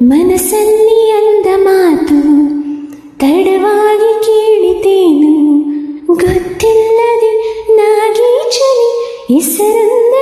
ಮನಸ್ಸನ್ನಿ ಅಂದ ಮಾತು ತಡವಾಗಿ ಕೇಳಿತೇನು ಗೊತ್ತಿಲ್ಲದೆ ನಾಗೀಚನಿ ಹೆಸರನ್ನ